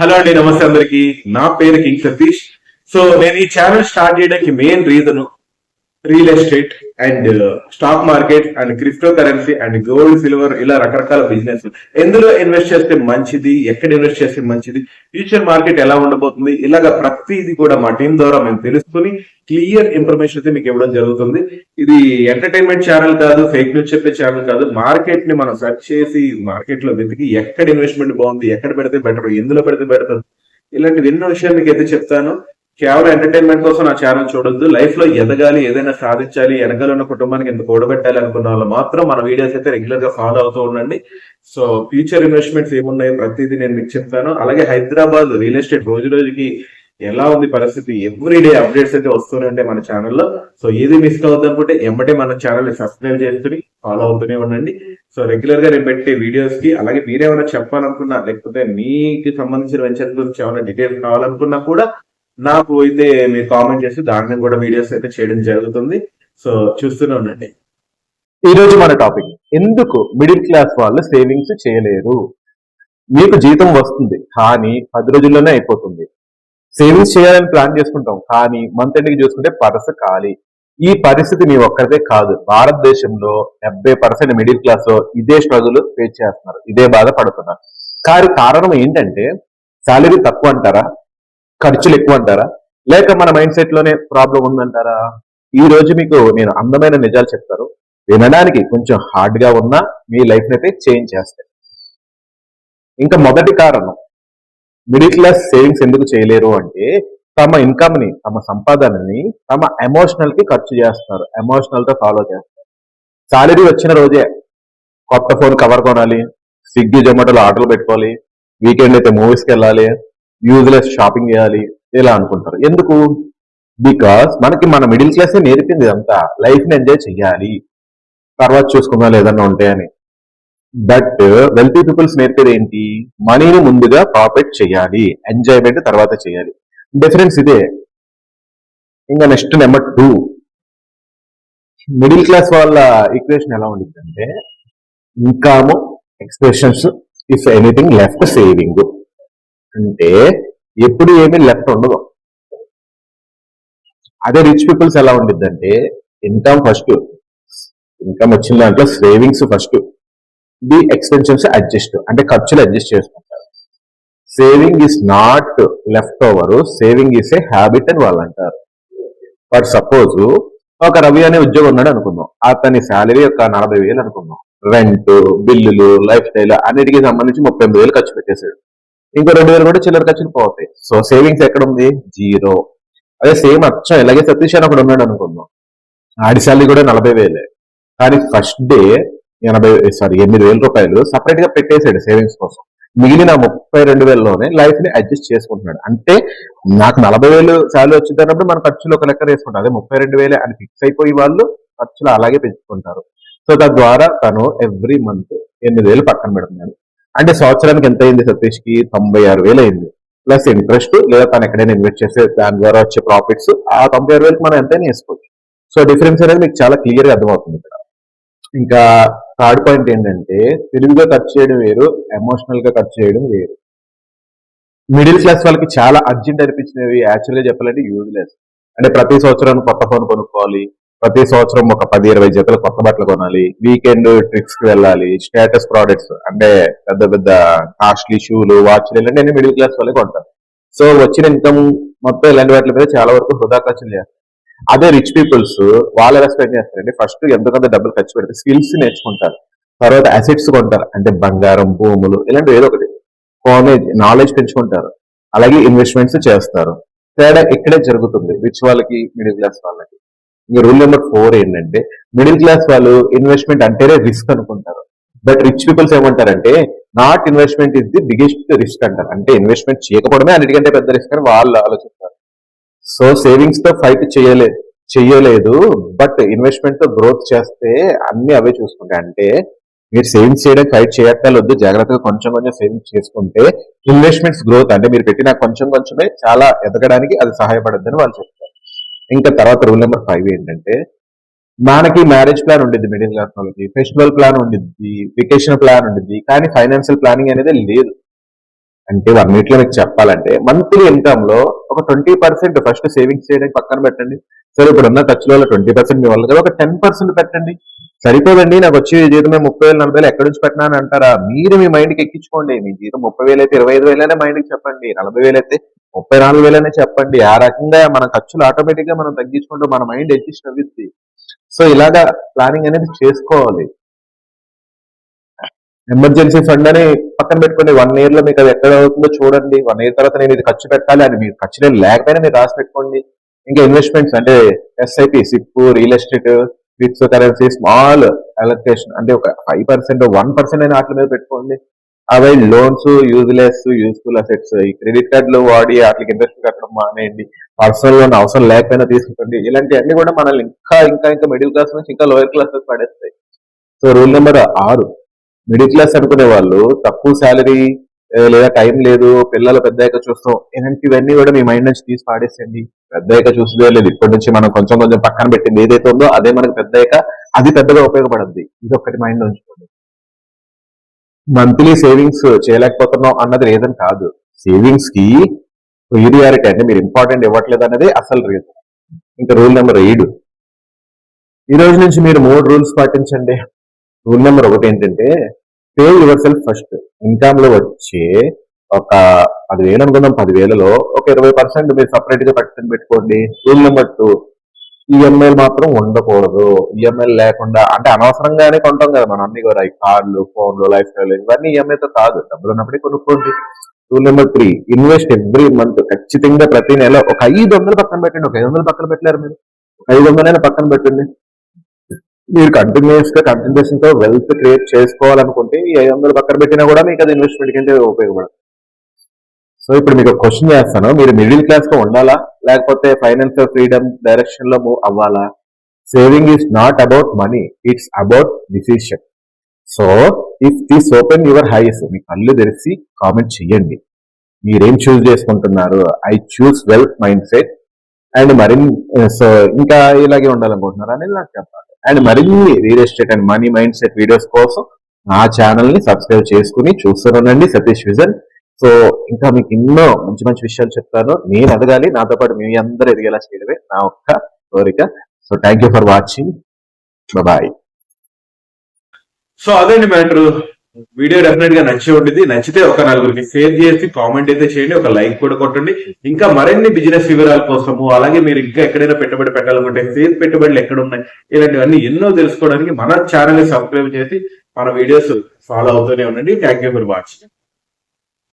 Hello అండి నమస్తే అందరికి. నా పేరు కింగ్ సతీష్. సో నేను ఈ ఛానల్ స్టార్ట్ చేయడానికి main reason real estate and stock market and crypto currency and gold silver ఇలా రకరకాల బిజినెస్ ఎందులో ఇన్వెస్ట్ చేస్తే మంచిది? ఎక్కడ ఇన్వెస్ట్ చేస్తే మంచిది? ఫ్యూచర్ మార్కెట్ ఎలా ఉండబోతుంది? ఇలాగ ప్రతిది కూడా మా టీం ద్వారా మేము తెలుసుకుని క్లియర్ ఇన్ఫర్మేషన్ అయితే మీకు ఇవ్వడం జరుగుతుంది. ఇది ఎంటర్టైన్మెంట్ ఛానల్ కాదు ఫేక్ న్యూస్ చెప్పే ఛానల్ కాదు. మార్కెట్ని మనం సెర్చ్ చేసి మార్కెట్లో వెతికి ఎక్కడ ఇన్వెస్ట్మెంట్ బాగుంది ఎక్కడ పెడితే బెటర్ ఎందులో పెడితే బెటర్ ఇలాంటి ఎన్నో విషయాలు మీకు అయితే చెప్తాను. కేవలం ఎంటర్టైన్మెంట్ కోసం నా ఛానల్ చూడొద్దు. లైఫ్లో ఎదగాలి ఏదైనా సాధించాలి వెనకాల ఉన్న కుటుంబానికి ఎంత కూడబెట్టాలి అనుకున్న వాళ్ళు మాత్రం మన వీడియోస్ అయితే రెగ్యులర్గా ఫాలో అవుతూ ఉండండి. సో ఫ్యూచర్ ఇన్వెస్ట్మెంట్స్ ఏమున్నాయి ప్రతిదీ నేను మీకు చెప్తాను. అలాగే హైదరాబాద్ రియల్ ఎస్టేట్ రోజు రోజుకి ఎలా ఉంది పరిస్థితి? ఎవ్రీ డే అప్డేట్స్ అయితే వస్తూనే ఉంటాయి మన ఛానల్లో సో ఏది మిస్ అవుతుంది అనుకుంటే ఎమ్మటే మన ఛానల్ని సబ్స్క్రైబ్ చేసుకుని ఫాలో అవుతూనే ఉండండి. సో రెగ్యులర్గా నేను పెట్టే వీడియోస్కి అలాగే మీరేమైనా చెప్పాలనుకున్నా లేకపోతే మీకు సంబంధించిన వెంచర్ గురించి ఏమైనా డీటెయిల్స్ కావాలనుకున్నా కూడా నాకు అయితే మీరు కామెంట్ చేసి దాని మీద కూడా వీడియోస్ అయితే చేయడం జరుగుతుంది. సో చూస్తూనే ఉండండి. ఈ రోజు మన టాపిక్ ఎందుకు మిడిల్ క్లాస్ వాళ్ళు సేవింగ్స్ చేయలేరు? మీకు జీతం వస్తుంది కానీ పది రోజుల్లోనే అయిపోతుంది. సేవింగ్స్ చేయాలని ప్లాన్ చేసుకుంటాం కానీ మంత్ ఎండ్కి చూసుకుంటే పరస ఖాళీ. ఈ పరిస్థితి మీ ఒక్కరిదే కాదు. భారతదేశంలో డెబ్బై పర్సెంట్ మిడిల్ క్లాస్ ఇదే స్ట్రగుల్ ఫేస్ చేస్తున్నారు. ఇదే బాధ పడుతున్నారు కానీ కారణం ఏంటంటే శాలరీ తక్కువ అంటారా? ఖర్చులు ఎక్కువ అంటారా లేక మన మైండ్ సెట్లోనే ప్రాబ్లం ఉందంటారా? ఈ రోజు మీకు నేను అందమైన నిజాలు చెప్తాను. వినడానికి కొంచెం హార్డ్గా ఉన్నా మీ లైఫ్ అయితే చేంజ్ చేస్తాయి. ఇంకా మొదటి కారణం మిడిల్ క్లాస్ సేవింగ్స్ ఎందుకు చేయలేరు అంటే తమ ఇన్కమ్ని తమ సంపాదనని తమ ఎమోషనల్కి ఖర్చు చేస్తున్నారు. ఎమోషనల్తో ఫాలో చేస్తారు. సాలరీ వచ్చిన రోజే కొత్త ఫోన్ కవర్ కొనాలి స్విగ్గీ జొమాటోలో ఆర్డర్లు పెట్టుకోవాలి వీకెండ్ అయితే మూవీస్కి వెళ్ళాలి యూజ్లెస్ షాపింగ్ చేయాలి ఇలా అనుకుంటారు. ఎందుకు? బికాస్ మనకి మన మిడిల్ క్లాస్ నేర్పింది అంతా లైఫ్ని ఎంజాయ్ చెయ్యాలి. తర్వాత చూసుకుందాం ఏదన్నా ఉంటే అని. బట్ వెల్తీ పీపుల్స్ నేర్పేది ఏంటి? మనీని ముందుగా ప్రాఫిట్ చేయాలి ఎంజాయ్మెంట్ తర్వాత చేయాలి డిఫరెన్స్ ఇదే. ఇంకా next number two middle class వాళ్ళ ఈక్వేషన్ ఎలా ఉండిద్ది income expressions if anything left saving అంటే ఎప్పుడు ఏమీ లెఫ్ట్ ఉండదు. అదే రిచ్ పీపుల్స్ ఎలా ఉండిద్దంటే ఇన్కమ్ ఫస్ట్ ఇన్కమ్ వచ్చిన దాంట్లో savings first the expenses adjust అంటే ఖర్చులు అడ్జస్ట్ చేసుకుంటారు. Saving is not left over saving is a habit అని వాళ్ళు అంటారు. బట్ సపోజ్ ఒక రవి అనే ఉద్యోగం ఉన్నాడు అనుకుందాం. అతని శాలరీ ఒక నలభై వేలు అనుకుందాం. రెంట్ బిల్లులు లైఫ్ స్టైల్ అన్నిటికీ సంబంధించి ముప్పై ఎనిమిది వేలు ఖర్చు పెట్టేశాడు. ఇంకో రెండు వేలు కూడా చిల్లర ఖర్చులు పోతాయి. సో సేవింగ్స్ ఎక్కడ ఉంది జీరో అదే సేమ్ అచ్చం ఇలాగే సతీష్ అని ఒకడు ఉన్నాడు అనుకుందాం. ఆడి శాలరీ కూడా నలభై వేలే. కానీ ఫస్ట్ డే ఎనభై సారీ ఎనిమిది వేల రూపాయలు సపరేట్గా పెట్టేశాడు సేవింగ్స్ కోసం. మిగిలిన ముప్పై రెండు వేలలోనే లైఫ్ని అడ్జస్ట్ చేసుకుంటున్నాడు. అంటే నాకు నలభై వేలు శాలరీ వచ్చింది అన్నప్పుడు మన ఖర్చులు ఒక లెక్క వేసుకుంటారు అదే ముప్పై రెండు వేలే అని ఫిక్స్ అయిపోయి వాళ్ళు ఖర్చులు అలాగే పెంచుకుంటారు. సో తద్వారా తను ఎవ్రీ మంత్ ఎనిమిది వేలు పక్కన పెడుతున్నాడు. అంటే సంవత్సరానికి ఎంత అయింది సతీష్కి తొంభై ఆరు వేలు అయింది. ప్లస్ ఇంట్రెస్ట్ లేదా తను ఎక్కడైనా ఇన్వెస్ట్ చేస్తే దాని ద్వారా వచ్చే ప్రాఫిట్స్ ఆ తొంభై ఆరు వేలకు మనం ఎంతైనా వేసుకోవచ్చు. సో డిఫరెన్స్ అనేది మీకు చాలా క్లియర్గా అర్థమవుతుంది ఇక్కడ. ఇంకా థర్డ్ పాయింట్ ఏంటంటే తెలివిగా ఖర్చు చేయడం వేరు ఎమోషనల్గా ఖర్చు చేయడం వేరు. మిడిల్ క్లాస్ వాళ్ళకి చాలా అర్జెంట్ అనిపించినవి యాక్చువల్గా చెప్పాలంటే యూజ్లెస్. అంటే ప్రతి సంవత్సరం కొత్త ఫోన్ కొనుక్కోవాలి ప్రతి సంవత్సరం ఒక పది ఇరవై జతలు కొత్త బట్టలు కొనాలి. వీకెండ్ ట్రిప్స్కి వెళ్ళాలి. స్టేటస్ ప్రోడక్ట్స్ అంటే పెద్ద పెద్ద కాస్ట్లీ షూలు వాచ్లు ఇలాంటి మిడిల్ క్లాస్ వాళ్ళే కొంటారు. సో వచ్చిన ఇన్కమ్ మొత్తం ఇలాంటి వాటి మీద చాలా వరకు హృదా ఖర్చులు చేస్తారు అదే రిచ్ పీపుల్స్ వాళ్ళు రెస్పెక్ట్ చేస్తారండి. ఫస్ట్ ఎంతకంత డబ్బులు ఖర్చు పెడితే స్కిల్స్ నేర్చుకుంటారు. తర్వాత అసెట్స్ కొంటారు. అంటే బంగారం భూములు ఇలాంటి ఏదో ఒకటి. కాలేజ్ నాలెడ్జ్ పెంచుకుంటారు. అలాగే ఇన్వెస్ట్మెంట్స్ చేస్తారు. తేడా ఇక్కడే జరుగుతుంది. రిచ్ వాళ్ళకి మిడిల్ క్లాస్ వాళ్ళకి. ఇంకా రూల్ నెంబర్ ఫోర్ ఏంటంటే మిడిల్ క్లాస్ వాళ్ళు ఇన్వెస్ట్మెంట్ అంటేనే రిస్క్ అనుకుంటారు. బట్ రిచ్ పీపుల్స్ ఏమంటారంటే not investment is the biggest risk అంటారు. అంటే ఇన్వెస్ట్మెంట్ చేయకపోవడమే అన్నిటికంటే పెద్ద రిస్క్ అని వాళ్ళు ఆలోచిస్తారు. సో సేవింగ్స్తో ఫైట్ చేయలే చెయ్యలేదు బట్ ఇన్వెస్ట్మెంట్తో గ్రోత్ చేస్తే అన్ని అవే చూసుకుంటాయి. అంటే మీరు సేవింగ్స్ చేయడం ఫైట్ చేయక్కర్లేదు జాగ్రత్తగా కొంచెం కొంచెం సేవింగ్స్ చేసుకుంటే ఇన్వెస్ట్మెంట్స్ గ్రోత్ అంటే మీరు పెట్టిన కొంచెం కొంచెమే చాలా ఎదగడానికి అది సహాయపడద్దని వాళ్ళు చెప్తారు. ఇంకా తర్వాత రూల్ నెంబర్ ఫైవ్ ఏంటంటే మనకి మ్యారేజ్ ప్లాన్ ఉండేది మిడిల్ క్లాస్ వాళ్ళకి. ఫెస్టివల్ ప్లాన్ ఉండిద్ది వెకేషన్ ప్లాన్ ఉండిద్ది కానీ ఫైనాన్షియల్ ప్లానింగ్ అనేది లేదు. అంటే వన్లో మీకు చెప్పాలంటే మంత్లీ ఇన్కమ్లో ఒక ట్వంటీ పర్సెంట్ ఫస్ట్ సేవింగ్స్ చేయడానికి పక్కన పెట్టండి. సరే ఇప్పుడు ఉన్న ఖర్చులో ట్వంటీ పర్సెంట్ మీ వల్ల కదా ఒక టెన్ పర్సెంట్ పెట్టండి. సరిపోదండి నాకు వచ్చే జీతం ముప్పై వేలు నలభై వేలు ఎక్కడి నుంచి పెట్టినా అంటారా? మీరు మీ మైండ్కి ఎక్కించుకోండి. మీ జీతం ముప్పై వేలు అయితే ఇరవై ఐదు వేలనే మైండ్కి చెప్పండి. నలభై వేలు అయితే ముప్పై నాలుగు వేలనే చెప్పండి. ఆ రకంగా మన ఖర్చులు ఆటోమేటిక్గా మనం తగ్గించుకుంటూ మన మైండ్ అడ్జస్ట్ అవుద్ది. సో ఇలాగా ప్లానింగ్ అనేది చేసుకోవాలి. ఎమర్జెన్సీ ఫండ్ అని పక్కన పెట్టుకోండి. వన్ ఇయర్లో మీకు అది ఎక్కడ అవుతుందో చూడండి. వన్ ఇయర్ తర్వాత నేను ఇది ఖర్చు పెట్టాలి అని మీరు ఖర్చు లేకపోయినా మీరు రాసి పెట్టుకోండి. ఇంకా ఇన్వెస్ట్మెంట్స్ అంటే SIP SIP real estate crypto currency small allocation అంటే ఒక ఫైవ్ పర్సెంట్ వన్ పర్సెంట్ అయినా వాటి మీద పెట్టుకోండి. అవి లోన్స్ యూజ్లెస్ యూస్ఫుల్ అసెట్స్ ఈ క్రెడిట్ కార్డులు వాడి వాటికి ఇంట్రెస్ట్ కట్టడం మానేయండి. పర్సనల్ లోన్ అవసరం లేకపోయినా తీసుకుంటండి ఇలాంటివన్నీ కూడా మనల్ని ఇంకా ఇంకా ఇంకా మిడిల్ క్లాస్ నుంచి ఇంకా లోయర్ క్లాస్ పడేస్తాయి. సో రూల్ నెంబర్ ఆరు. మిడిల్ క్లాస్ అనుకునే వాళ్ళు తక్కువ శాలరీ లేదా టైం లేదు పిల్లలు పెద్దయ్యాక చూస్తాం. ఇలాంటివన్నీ కూడా మీ మైండ్ నుంచి తీసి పాడేసండి పెద్దయ్యాక చూసేదే లేదు ఇప్పటి నుంచి మనం కొంచెం కొంచెం పక్కన పెట్టింది ఏదైతే ఉందో అదే మనకు పెద్దయ్యాక అది పెద్దగా ఉపయోగపడద్ది. ఇది ఒకటి మైండ్ ఉంచుకోండి. మంత్లీ సేవింగ్స్ చేయలేకపోతున్నాం అన్నది రీజన్ కాదు. సేవింగ్స్కి ప్రియారిటీ అంటే మీరు ఇంపార్టెంట్ ఇవ్వట్లేదు అనేది అసలు రీజన్ ఇంకా రూల్ నెంబర్ ఏడు. ఈ రోజు నుంచి మీరు మూడు రూల్స్ పాటించండి. రూల్ నెంబర్ ఒకటి ఏంటంటే పే యువర్ సెల్ఫ్ ఫస్ట్ ఇన్కమ్లో వచ్చే ఒక పదివేలు అనుకుందాం పదివేలలో ఒక ఇరవై పర్సెంట్ మీరు సపరేట్గా పట్టుకుని పెట్టుకోండి. రూల్ నెంబర్ టూ ఈఎంఐలు మాత్రం ఉండకూడదు. ఈఎంఐలు లేకుండా అంటే అనవసరంగానే కొంటాం కదా మనం అన్ని కూడా కార్లు ఫోన్లు లైఫ్ స్టైల్ ఇవన్నీ ఈఎంఐతో కాదు. డబ్బులు ఉన్నప్పుడే కొనుక్కోండి. Rule number three invest every month ఖచ్చితంగా ప్రతి నెల ఒక ఐదు వందలు పక్కన పెట్టండి. ఒక ఐదు వందలు పక్కన పెట్టలేరు మీరు. ఒక ఐదు వందలైనా పక్కన పెట్టండి. మీరు కంటిన్యూస్గా కంటిన్యూషన్తో వెల్త్ క్రియేట్ చేసుకోవాలనుకుంటే ఈ ఐదు వందలు పక్కన పెట్టినా కూడా మీకు అది ఇన్వెస్ట్మెంట్ కంటే ఉపయోగపడదు. సో ఇప్పుడు మీకు క్వశ్చన్ చేస్తాను. మీరు మిడిల్ క్లాస్గా ఉండాలా? లేకపోతే ఫైనాన్షియల్ ఫ్రీడమ్ డైరెక్షన్లో మూవ్ అవ్వాలా? Saving is not about money it's about decision so if this open your eyes మీ కళ్ళు తెరిచి కామెంట్ చేయండి. మీరేం చూస్ చేసుకుంటున్నారు? I choose wealth mindset and మరిన్ని సో ఇంకా ఇలాగే ఉండాలనుకుంటున్నారు? అనేది నాకు చెప్పాలి. అండ్ మరిన్ని real estate and money mindset videos కోసం నా ఛానల్ని సబ్స్క్రైబ్ చేసుకుని చూస్తున్నానండి సతీష్ విజన్ సో ఇంకా మీకు ఎన్నో మంచి మంచి విషయాలు చెప్తాను. నేను ఎదగాలి నాతో పాటు మీ అందరూ ఎదిగేలా చేయడమే నా ఒక్క కోరిక. So thank you for watching bye so అదేండి మ్యాటర్? వీడియో డెఫినెట్గా నచ్చి ఉండేది నచ్చితే ఒక నలుగురికి షేర్ చేసి కామెంట్ అయితే చేయండి ఒక లైక్ కూడా కొట్టండి. ఇంకా మరిన్ని బిజినెస్ వివరాల కోసము అలాగే మీరు ఇంకా ఎక్కడైనా పెట్టుబడి పెట్టాలనుకుంటే సేల్ పెట్టుబడులు ఎక్కడ ఉన్నాయి ఇలాంటివన్నీ ఎన్నో తెలుసుకోవడానికి మన ఛానల్ సబ్స్క్రైబ్ చేసి మన వీడియోస్ ఫాలో అవుతూనే ఉండండి. Thank you for watching